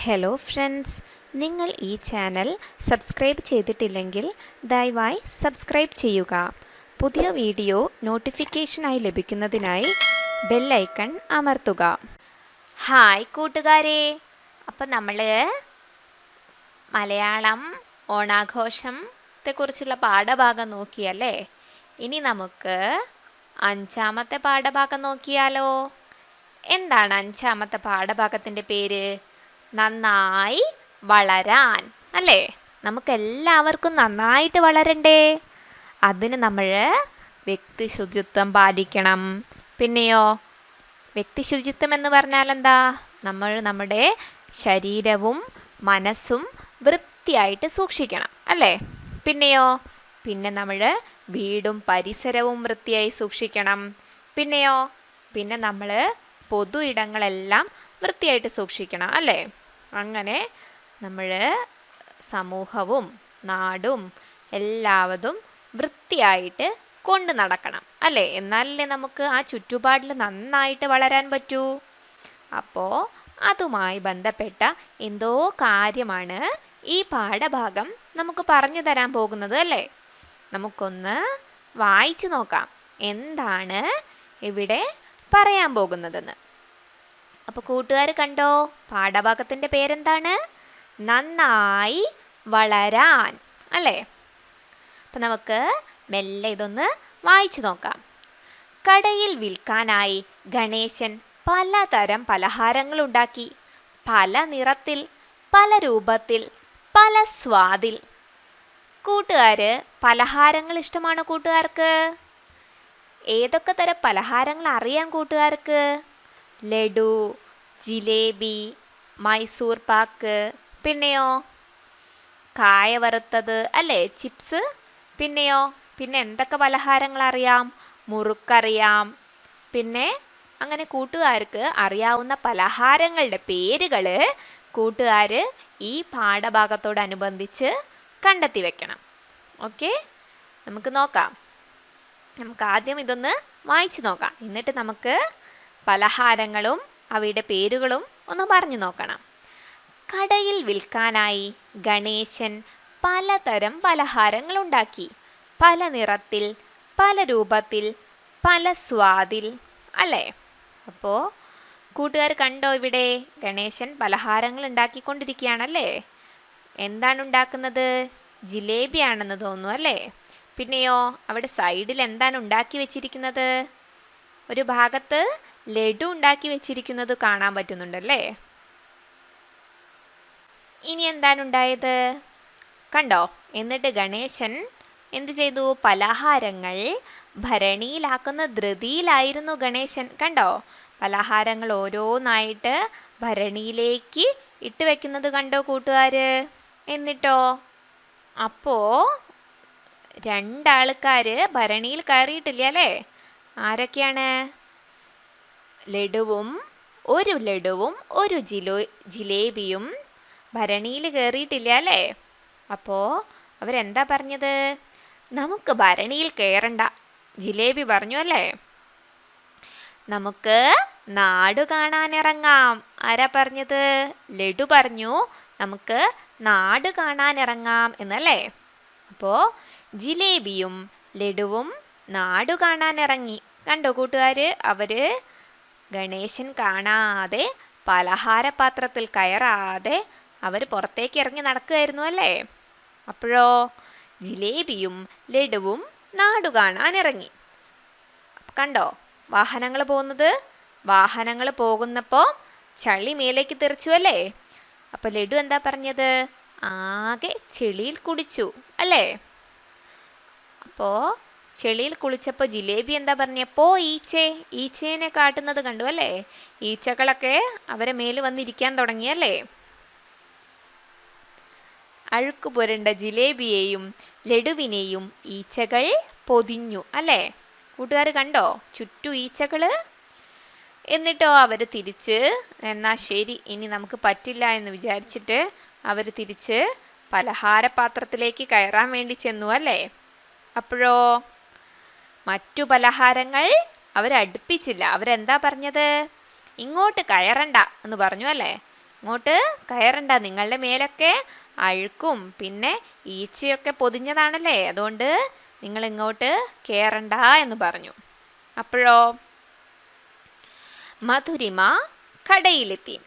Hello friends നിങ്ങൾ ഈ channel subscribe ചെയ്തിട്ടില്ലെങ്കിൽ ദയവായി സബ്സ്ക്രൈബ് ചെയ്യുക. പുതിയ വീഡിയോ നോട്ടിഫിക്കേഷനായി ലഭിക്കുന്നതിനായി ബെല്ലൈക്കൺ അമർത്തുക. ഹായ് കൂട്ടുകാരെ. അപ്പം നമ്മൾ മലയാളം ഓണാഘോഷത്തെക്കുറിച്ചുള്ള പാഠഭാഗം നോക്കിയല്ലേ? ഇനി നമുക്ക് അഞ്ചാമത്തെ പാഠഭാഗം നോക്കിയാലോ? എന്താണ് അഞ്ചാമത്തെ പാഠഭാഗത്തിന്റെ പേര്? നന്നായി വളരാൻ. അല്ലേ? നമുക്കെല്ലാവർക്കും നന്നായിട്ട് വളരണ്ടേ? അതിന് നമ്മൾ വ്യക്തി ശുചിത്വം പാലിക്കണം. പിന്നെയോ? വ്യക്തി ശുചിത്വം എന്ന് പറഞ്ഞാൽ എന്താ നമ്മൾ നമ്മുടെ ശരീരവും മനസ്സും വൃത്തിയായിട്ട് സൂക്ഷിക്കണം. അല്ലേ? പിന്നെയോ? പിന്നെ നമ്മൾ വീടും പരിസരവും വൃത്തിയായി സൂക്ഷിക്കണം. പിന്നെയോ? പിന്നെ നമ്മൾ പൊതു ഇടങ്ങളെല്ലാം വൃത്തിയായിട്ട് സൂക്ഷിക്കണം അല്ലേ? അങ്ങനെ നമ്മൾ സമൂഹവും നാടും എല്ലാവതും വൃത്തിയായിട്ട് കൊണ്ടു നടക്കണം അല്ലേ? എന്നാലല്ലേ നമുക്ക് ആ ചുറ്റുപാടിൽ നന്നായിട്ട് വളരാൻ പറ്റൂ. അപ്പോൾ അതുമായി ബന്ധപ്പെട്ട എന്തോ കാര്യമാണ് ഈ പാഠഭാഗം നമുക്ക് പറഞ്ഞു തരാൻ പോകുന്നത് അല്ലേ? നമുക്കൊന്ന് വായിച്ചു നോക്കാം എന്താണ് ഇവിടെ പറയാൻ പോകുന്നതെന്ന്. അപ്പോൾ കൂട്ടുകാർ കണ്ടോ? പാഠഭാഗത്തിന്റെ പേരെന്താണ്? നന്നായി വളരാൻ. അല്ലേ? അപ്പം നമുക്ക് മെല്ലെ ഇതൊന്ന് വായിച്ചു നോക്കാം. കടയിൽ വിൽക്കാനായി ഗണേശൻ പലതരം പലഹാരങ്ങൾ ഉണ്ടാക്കി. പല നിറത്തിൽ പല രൂപത്തിൽ പല സ്വാദിൽ. കൂട്ടുകാര് പലഹാരങ്ങൾ ഇഷ്ടമാണോ കൂട്ടുകാർക്ക്? ഏതൊക്കെ തരം പലഹാരങ്ങൾ അറിയാം കൂട്ടുകാർക്ക്? ലഡു ജിലേബി മൈസൂർ പാക്ക് പിന്നെയോ കായ വറുത്തത് അല്ലേ? ചിപ്സ് പിന്നെയോ? പിന്നെ എന്തൊക്കെ പലഹാരങ്ങൾ അറിയാം മുറുക്കറിയാം. പിന്നെ അങ്ങനെ കൂട്ടുകാർക്ക് അറിയാവുന്ന പലഹാരങ്ങളുടെ പേരുകൾ കൂട്ടുകാർ ഈ പാഠഭാഗത്തോടനുബന്ധിച്ച് കണ്ടെത്തി വെക്കണം. ഓക്കെ? നമുക്ക് നോക്കാം. നമുക്ക് ആദ്യം ഇതൊന്ന് വായിച്ചു നോക്കാം. എന്നിട്ട് നമുക്ക് പലഹാരങ്ങളും അവയുടെ പേരുകളും ഒന്ന് പറഞ്ഞു നോക്കണം. കടയിൽ വിൽക്കാനായി ഗണേശൻ പലതരം പലഹാരങ്ങൾ ഉണ്ടാക്കി. പല നിറത്തിൽ പല രൂപത്തിൽ പല സ്വാദിൽ അല്ലേ? അപ്പോൾ കൂട്ടുകാർ കണ്ടോ ഇവിടെ ഗണേശൻ പലഹാരങ്ങൾ ഉണ്ടാക്കിക്കൊണ്ടിരിക്കുകയാണല്ലേ? എന്താണ് ഉണ്ടാക്കുന്നത്? ജിലേബിയാണെന്ന് തോന്നുന്നു അല്ലേ? പിന്നെയോ അവിടെ സൈഡിൽ എന്താണ് ഉണ്ടാക്കി വെച്ചിരിക്കുന്നത്? ഒരു ഭാഗത്ത് ലഡു ഉണ്ടാക്കി വെച്ചിരിക്കുന്നത് കാണാൻ പറ്റുന്നുണ്ടല്ലേ? ഇനി എന്താണ് ഉണ്ടായത്? കണ്ടോ എന്നിട്ട് ഗണേശൻ എന്ത് ചെയ്തു? പലഹാരങ്ങൾ ഭരണിയിലാക്കുന്ന ധൃതിയിലായിരുന്നു ഗണേശൻ. കണ്ടോ പലഹാരങ്ങൾ ഓരോന്നായിട്ട് ഭരണിയിലേക്ക് ഇട്ട് വെക്കുന്നത് കണ്ടോ കൂട്ടുകാർ എന്നിട്ടോ അപ്പോ രണ്ടാൾക്കാർ ഭരണിയിൽ കയറിയിട്ടില്ല അല്ലേ? ആരൊക്കെയാണ്? ലഡുവും ഒരു ലഡുവും ഒരു ജിലോ ജിലേബിയും ഭരണിയിൽ കയറിയിട്ടില്ല അല്ലേ? അപ്പോൾ അവരെന്താ പറഞ്ഞത്? നമുക്ക് ഭരണിയിൽ കയറണ്ട ജിലേബി പറഞ്ഞു അല്ലേ? നമുക്ക് നാട് കാണാനിറങ്ങാം. ആരാ പറഞ്ഞത്? ലഡു പറഞ്ഞു നമുക്ക് നാട് കാണാനിറങ്ങാം എന്നല്ലേ? അപ്പോൾ ജിലേബിയും ലഡുവും നാടു കാണാനിറങ്ങി. കണ്ടോ കൂട്ടുകാർ അവർ ഗണേശൻ കാണാതെ പലഹാരപാത്രത്തിൽ കയറാതെ അവർ പുറത്തേക്ക് ഇറങ്ങി നടക്കുകയായിരുന്നു അല്ലേ? അപ്പോഴോ ജിലേബിയും ലഡുവും നാടു കാണാനിറങ്ങി കണ്ടോ വാഹനങ്ങൾ പോകുന്നത്? വാഹനങ്ങൾ പോകുന്നപ്പോൾ ചളി മേലേക്ക് തെറിച്ചു അല്ലേ? അപ്പോൾ ലഡു എന്താ പറഞ്ഞത്? ആകെ ചെളിയിൽ കുടിച്ചു അല്ലേ? അപ്പോൾ ചെളിയിൽ കുളിച്ചപ്പോൾ ജിലേബി എന്താ പറഞ്ഞ? പോ ഈച്ചേ ഈച്ചേനെ കാട്ടുന്നത് കണ്ടു അല്ലേ? ഈച്ചകളൊക്കെ അവരെ മേൽ വന്നിരിക്കാൻ തുടങ്ങിയല്ലേ അഴുക്ക് പുരണ്ട ജിലേബിയെയും ലഡുവിനെയും ഈച്ചകൾ പൊതിഞ്ഞു അല്ലേ? കൂട്ടുകാർ കണ്ടോ? ചുറ്റു ഈച്ചകൾ എന്നിട്ടോ അവർ തിരിച്ച് എന്നാൽ ശരി ഇനി നമുക്ക് പറ്റില്ല എന്ന് വിചാരിച്ചിട്ട് അവർ തിരിച്ച് പലഹാരപാത്രത്തിലേക്ക് കയറാൻ വേണ്ടി ചെന്നു അല്ലേ? അപ്പോഴോ മറ്റു പലഹാരങ്ങൾ അവരടുപ്പിച്ചില്ല. അവരെന്താ പറഞ്ഞത്? ഇങ്ങോട്ട് കയറണ്ട എന്ന് പറഞ്ഞു അല്ലേ? ഇങ്ങോട്ട് കയറണ്ട. നിങ്ങളുടെ മേലൊക്കെ അഴുക്കും പിന്നെ ഈച്ചയൊക്കെ പൊതിഞ്ഞതാണല്ലേ? അതുകൊണ്ട് നിങ്ങൾ ഇങ്ങോട്ട് കയറണ്ട എന്ന് പറഞ്ഞു. അപ്പോഴോ? മധുരിമ കടയിലെത്തി.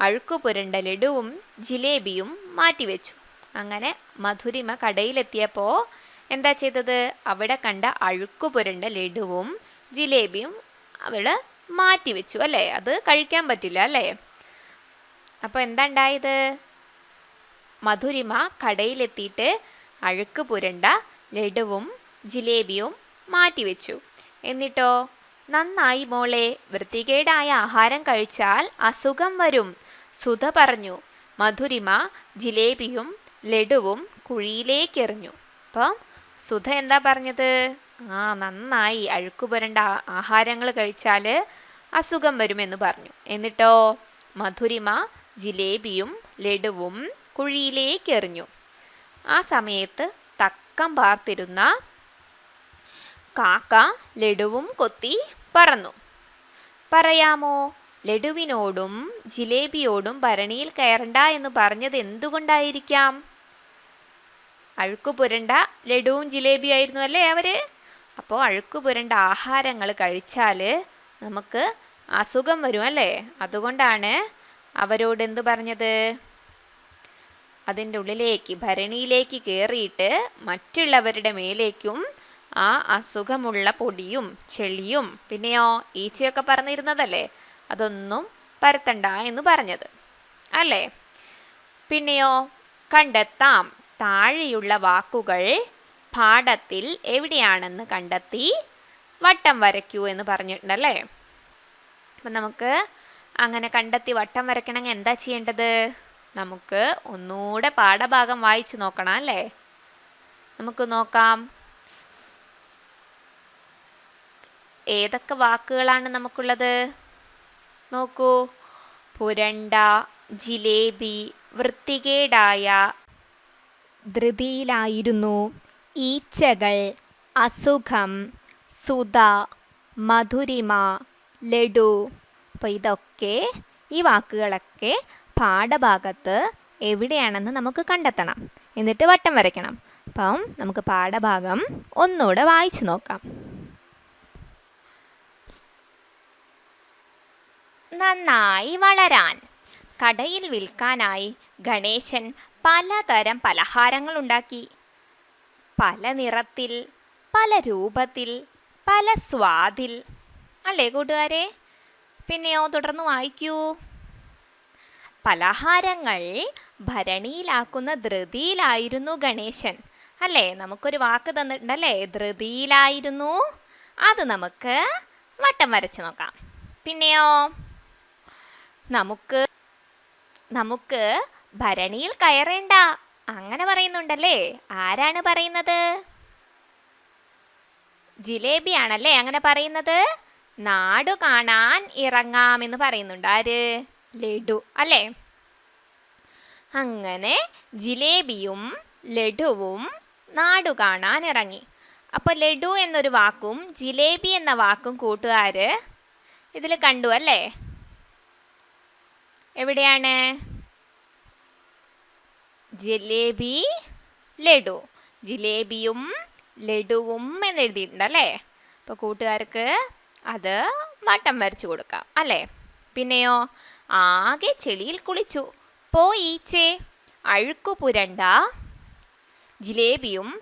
അഴുക്കു പുരണ്ട ലഡുവും ജിലേബിയും മാറ്റിവെച്ചു. അങ്ങനെ മധുരിമ കടയിലെത്തിയപ്പോൾ എന്താ ചെയ്തത്? അവിടെ കണ്ട അഴുക്കു പുരണ്ട ലഡുവും ജിലേബിയും അവൾ മാറ്റിവെച്ചു അല്ലേ? അത് കഴിക്കാൻ പറ്റില്ല അല്ലേ? അപ്പോൾ എന്താ ഉണ്ടായത്? മധുരിമ കടയിലെത്തിയിട്ട് അഴുക്ക് പുരണ്ട ലഡുവും ജിലേബിയും മാറ്റിവെച്ചു. എന്നിട്ടോ? നന്നായി മോളെ വൃത്തികേടായ ആഹാരം കഴിച്ചാൽ അസുഖം വരും. സുധ പറഞ്ഞു. മധുരിമ ജിലേബിയും ലഡുവും കുഴിയിലേക്കെറിഞ്ഞു. അപ്പം സുധ എന്താ പറഞ്ഞത്? ആ നന്നായി അഴുക്കുപുരണ്ട ആഹാരങ്ങൾ കഴിച്ചാൽ അസുഖം വരുമെന്ന് പറഞ്ഞു. എന്നിട്ടോ? മധുരിമ ജിലേബിയും ലഡുവും കുഴിയിലേക്ക് എറിഞ്ഞു. ആ സമയത്ത് തക്കം പാർത്തിരുന്ന കാക്ക ലഡുവും കൊത്തി പറന്നു. പറയാമോ? ലഡുവിനോടും ജിലേബിയോടും ഭരണിയിൽ കയറണ്ട എന്ന് പറഞ്ഞത് എന്തുകൊണ്ടായിരിക്കാം? അഴുക്കു പുരണ്ട ലഡുവും ജിലേബിയായിരുന്നു അല്ലേ അവർ അപ്പോൾ അഴുക്കു പുരണ്ട ആഹാരങ്ങൾ കഴിച്ചാൽ നമുക്ക് അസുഖം വരും അല്ലേ? അതുകൊണ്ടാണ് അവരോട് എന്ത് പറഞ്ഞത്? അതിന്റെ ഉള്ളിലേക്ക് ഭരണിയിലേക്ക് കയറിയിട്ട് മറ്റുള്ളവരുടെ മേലേക്കും ആ അസുഖമുള്ള പൊടിയും ചെളിയും പിന്നെയോ ഈച്ചയൊക്കെ പറഞ്ഞിരുന്നതല്ലേ അതൊന്നും പരത്തണ്ട എന്ന് പറഞ്ഞത്. അല്ലേ? പിന്നെയോ കണ്ടെത്താം. താഴെയുള്ള വാക്കുകൾ പാഠത്തിൽ എവിടെയാണെന്ന് കണ്ടെത്തി വട്ടം വരയ്ക്കൂ എന്ന് പറഞ്ഞിട്ടുണ്ടല്ലേ? അപ്പം നമുക്ക് അങ്ങനെ കണ്ടെത്തി വട്ടം വരയ്ക്കണമെങ്കിൽ എന്താ ചെയ്യേണ്ടത്? നമുക്ക് ഒന്നുകൂടെ പാഠഭാഗം വായിച്ചു നോക്കണം അല്ലേ? നമുക്ക് നോക്കാം. ഏതൊക്കെ വാക്കുകളാണ് നമുക്കുള്ളത്? നോക്കൂ. പുരണ്ട ജിലേബി വൃത്തികേടായ ധൃതിയിലായിരുന്നു. ഈച്ചകൾ അസുഖം സുധ മധുരിമ ലഡു. അപ്പോൾ ഇതൊക്കെ ഈ വാക്കുകളൊക്കെ പാഠഭാഗത്ത് എവിടെയാണെന്ന് നമുക്ക് കണ്ടെത്തണം. എന്നിട്ട് വട്ടം വരയ്ക്കണം. അപ്പം നമുക്ക് പാഠഭാഗം ഒന്നുകൂടെ വായിച്ചു നോക്കാം. നന്നായി വളരാൻ കടയിൽ വിൽക്കാനായി ഗണേശൻ പലതരം പലഹാരങ്ങൾ ഉണ്ടാക്കി പല നിറത്തിൽ പല രൂപത്തിൽ പല സ്വാദിൽ. അല്ലേ കൂട്ടുകാരെ? പിന്നെയോ തുടർന്ന് വായിക്കൂ. പലഹാരങ്ങൾ ഭരണിയിലാക്കുന്ന ധൃതിയിലായിരുന്നു ഗണേശൻ. അല്ലേ? നമുക്കൊരു വാക്ക് തന്നിട്ടുണ്ടല്ലേ? ധൃതിയിലായിരുന്നു. അത് നമുക്ക് വട്ടം വരച്ച് നോക്കാം. പിന്നെയോ? നമുക്ക് നമുക്ക് ഭരണിയിൽ കയറേണ്ട. അങ്ങനെ പറയുന്നുണ്ടല്ലേ? ആരാണ് പറയുന്നത്? ജിലേബി ആണല്ലേ അങ്ങനെ പറയുന്നത്? നാടു കാണാൻ ഇറങ്ങാം എന്ന് പറയുന്നുണ്ട്. ആര്? ലഡു അല്ലേ? അങ്ങനെ ജിലേബിയും ലഡുവും നാടു കാണാൻ ഇറങ്ങി. അപ്പോൾ ലഡു എന്നൊരു വാക്കും ജിലേബി എന്ന വാക്കും കൂട്ടുകാർ ഇതിൽ കണ്ടു അല്ലേ? എവിടെയാണ്? ജിലേബി ലഡു. ജിലേബിയും ലഡുവും എന്ന് എഴുതിയിട്ടുണ്ട് അല്ലേ? അപ്പോൾ കൂട്ടുകാർക്ക് അത് വട്ടം വരച്ചു കൊടുക്കാം അല്ലേ? പിന്നെയോ ആകെ ചെളിയിൽ കുളിച്ചു. പോയീച്ചേ അഴുക്കു പുരണ്ട ജിലേബിയും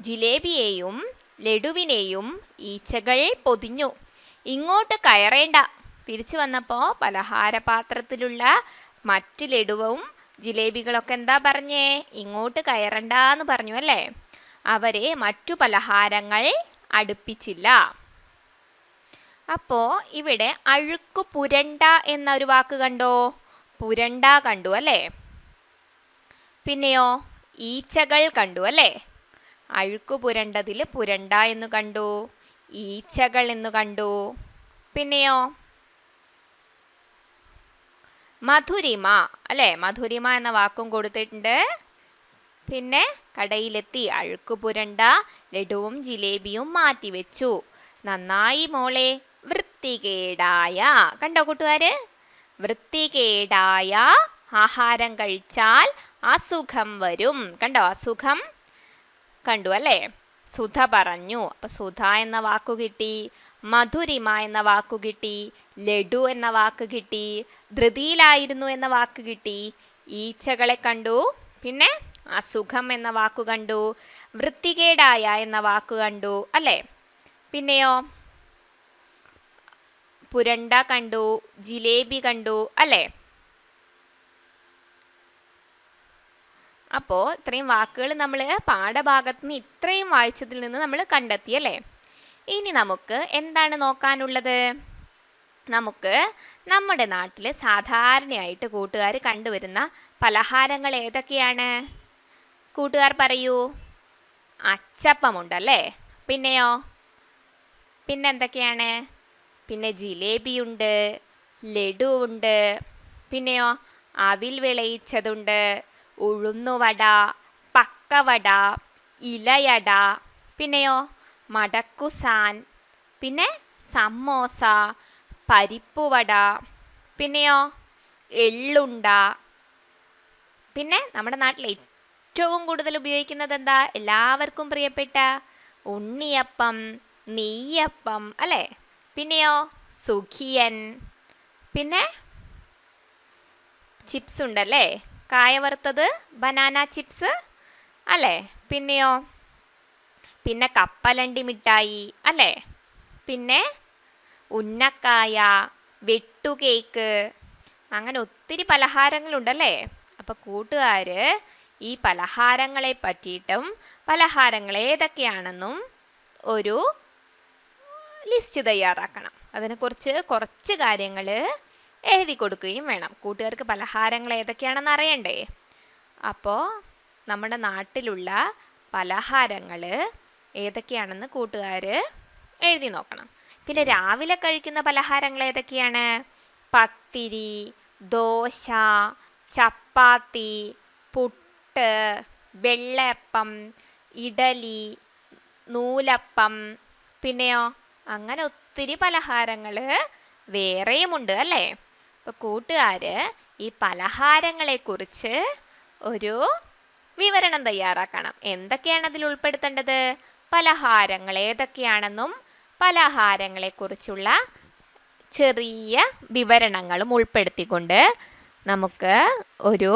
ജിലേബിയെയും ലഡുവിനെയും ഈച്ചകൾ പൊതിഞ്ഞു. ഇങ്ങോട്ട് കയറേണ്ട. തിരിച്ചു വന്നപ്പോൾ പലഹാരപാത്രത്തിലുള്ള മറ്റ് ലഡുവും ജിലേബികളൊക്കെ എന്താ പറഞ്ഞേ? ഇങ്ങോട്ട് കയറണ്ട എന്ന് പറഞ്ഞു അല്ലേ? അവരെ മറ്റു പലഹാരങ്ങൾ അടുപ്പിച്ചില്ല. അപ്പോൾ ഇവിടെ അഴുക്കു പുരണ്ട എന്നൊരു വാക്ക് കണ്ടോ? പുരണ്ട കണ്ടു അല്ലേ? പിന്നെയോ ഈച്ചകൾ കണ്ടു അല്ലേ? അഴുക്കു പുരണ്ടതിൽ പുരണ്ട എന്ന് കണ്ടു ഈച്ചകൾ എന്ന് കണ്ടു. പിന്നെയോ മധുരിമ അല്ലേ? മധുരിമ എന്ന വാക്കും കൊടുത്തിട്ടുണ്ട്. പിന്നെ കടയിലെത്തി അഴുക്കു പുരണ്ട ലഡുവും ജിലേബിയും മാറ്റിവെച്ചു. നന്നായി മോളെ വൃത്തികേടായ കണ്ടോ കൂട്ടുകാര്? വൃത്തികേടായ ആഹാരം കഴിച്ചാൽ അസുഖം വരും. കണ്ടോ? അസുഖം കണ്ടു അല്ലേ? സുധ പറഞ്ഞു. അപ്പൊ സുധ എന്ന വാക്കു കിട്ടി മധുരിമ എന്ന വാക്കു കിട്ടി. ലഡു എന്ന വാക്ക് കിട്ടി ധൃതിയിലായിരുന്നു എന്ന വാക്ക് കിട്ടി ഈച്ചകളെ കണ്ടു പിന്നെ അസുഖം എന്ന വാക്ക് കണ്ടു വൃത്തികേടായ എന്ന വാക്ക് കണ്ടു അല്ലേ? പിന്നെയോ? പുരണ്ട കണ്ടു ജിലേബി കണ്ടു അല്ലേ? അപ്പോൾ ഇത്രയും വാക്കുകൾ നമ്മൾ പാഠഭാഗത്ത് നിന്ന് ഇത്രയും വായിച്ചതിൽ നിന്ന് നമ്മൾ കണ്ടെത്തി അല്ലേ? ഇനി നമുക്ക് എന്താണ് നോക്കാനുള്ളത്? നമുക്ക് നമ്മുടെ നാട്ടിൽ സാധാരണയായിട്ട് കൂട്ടുകാർ കണ്ടുവരുന്ന പലഹാരങ്ങൾ ഏതൊക്കെയാണ്? കൂട്ടുകാർ പറയൂ. അച്ചപ്പമുണ്ടല്ലേ? പിന്നെയോ? പിന്നെ എന്തൊക്കെയാണ്? പിന്നെ ജിലേബിയുണ്ട് ലഡു ഉണ്ട് പിന്നെയോ? അവിൽ വിളയിച്ചതുണ്ട് ഉഴുന്നുവട പക്കവട ഇലയട പിന്നെയോ? മടക്കുസാൻ പിന്നെ സമോസ പരിപ്പുവട പിന്നെയോ എള്ളുണ്ട. പിന്നെ നമ്മുടെ നാട്ടിൽ ഏറ്റവും കൂടുതൽ ഉപയോഗിക്കുന്നത് എന്താ? എല്ലാവർക്കും പ്രിയപ്പെട്ട ഉണ്ണിയപ്പം നെയ്യപ്പം അല്ലേ? പിന്നെയോ സുഖിയൻ പിന്നെ ചിപ്സ് ഉണ്ടല്ലേ? കായ വറുത്തത് ബനാന ചിപ്സ് അല്ലേ? പിന്നെയോ? പിന്നെ കപ്പലണ്ടി മിഠായി അല്ലേ? പിന്നെ ഉന്നക്കായ വെട്ടുകേക്ക് അങ്ങനെ ഒത്തിരി പലഹാരങ്ങളുണ്ടല്ലേ? അപ്പോൾ കൂട്ടുകാർ ഈ പലഹാരങ്ങളെ പറ്റിയിട്ടും പലഹാരങ്ങൾ ഏതൊക്കെയാണെന്നും ഒരു ലിസ്റ്റ് തയ്യാറാക്കണം. അതിനെക്കുറിച്ച് കുറച്ച് കാര്യങ്ങൾ എഴുതി കൊടുക്കുകയും വേണം. കൂട്ടുകാർക്ക് പലഹാരങ്ങൾ ഏതൊക്കെയാണെന്ന് അറിയണ്ടേ? അപ്പോൾ നമ്മുടെ നാട്ടിലുള്ള പലഹാരങ്ങൾ ഏതൊക്കെയാണെന്ന് കൂട്ടുകാർ എഴുതി നോക്കണം. പിന്നെ രാവിലെ കഴിക്കുന്ന പലഹാരങ്ങൾ ഏതൊക്കെയാണ്? പത്തിരി ദോശ ചപ്പാത്തി പുട്ട് വെള്ളയപ്പം ഇഡലി നൂലപ്പം പിന്നെയോ? അങ്ങനെ ഒത്തിരി പലഹാരങ്ങൾ വേറെയുമുണ്ട് അല്ലേ? അപ്പോൾ കൂട്ടുകാർ ഈ പലഹാരങ്ങളെക്കുറിച്ച് ഒരു വിവരണം തയ്യാറാക്കണം. എന്തൊക്കെയാണ് അതിൽ ഉൾപ്പെടുത്തേണ്ടത്? പലഹാരങ്ങൾ ഏതൊക്കെയാണെന്നും പലഹാരങ്ങളെക്കുറിച്ചുള്ള ചെറിയ വിവരണങ്ങളും ഉൾപ്പെടുത്തിക്കൊണ്ട് നമുക്ക് ഒരു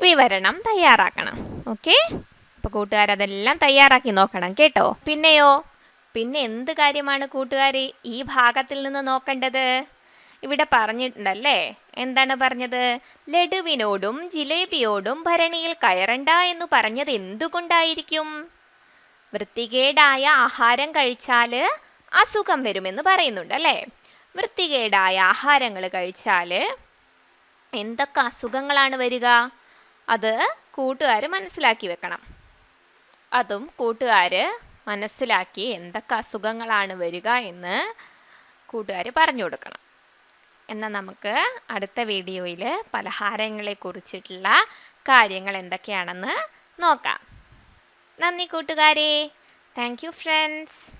വിവരണം തയ്യാറാക്കണം. ഓക്കെ? അപ്പോൾ കൂട്ടുകാരതെല്ലാം തയ്യാറാക്കി നോക്കണം കേട്ടോ. പിന്നെയോ? പിന്നെ എന്ത് കാര്യമാണ് കൂട്ടുകാർ ഈ ഭാഗത്തിൽ നിന്ന് നോക്കേണ്ടത്? ഇവിടെ പറഞ്ഞിട്ടുണ്ടല്ലേ? എന്താണ് പറഞ്ഞത്? ലഡുവിനോടും ജിലേബിയോടും ഭരണിയിൽ കയറണ്ട എന്ന് പറഞ്ഞത് എന്തുകൊണ്ടായിരിക്കും? വൃത്തികേടായ ആഹാരം കഴിച്ചാൽ അസുഖം വരുമെന്ന് പറയുന്നുണ്ട് അല്ലേ? വൃത്തികേടായ ആഹാരങ്ങൾ കഴിച്ചാൽ എന്തൊക്കെ അസുഖങ്ങളാണ് വരിക? അത് കൂട്ടുകാർ മനസ്സിലാക്കി വെക്കണം. അതും കൂട്ടുകാർ മനസ്സിലാക്കി എന്തൊക്കെ അസുഖങ്ങളാണ് വരിക എന്ന് കൂട്ടുകാർ പറഞ്ഞു കൊടുക്കണം. എന്നാൽ നമുക്ക് അടുത്ത വീഡിയോയിൽ പലഹാരങ്ങളെ കുറിച്ചിട്ടുള്ള കാര്യങ്ങൾ എന്തൊക്കെയാണെന്ന് നോക്കാം. നന്ദി കൂട്ടുകാരെ. Thank you friends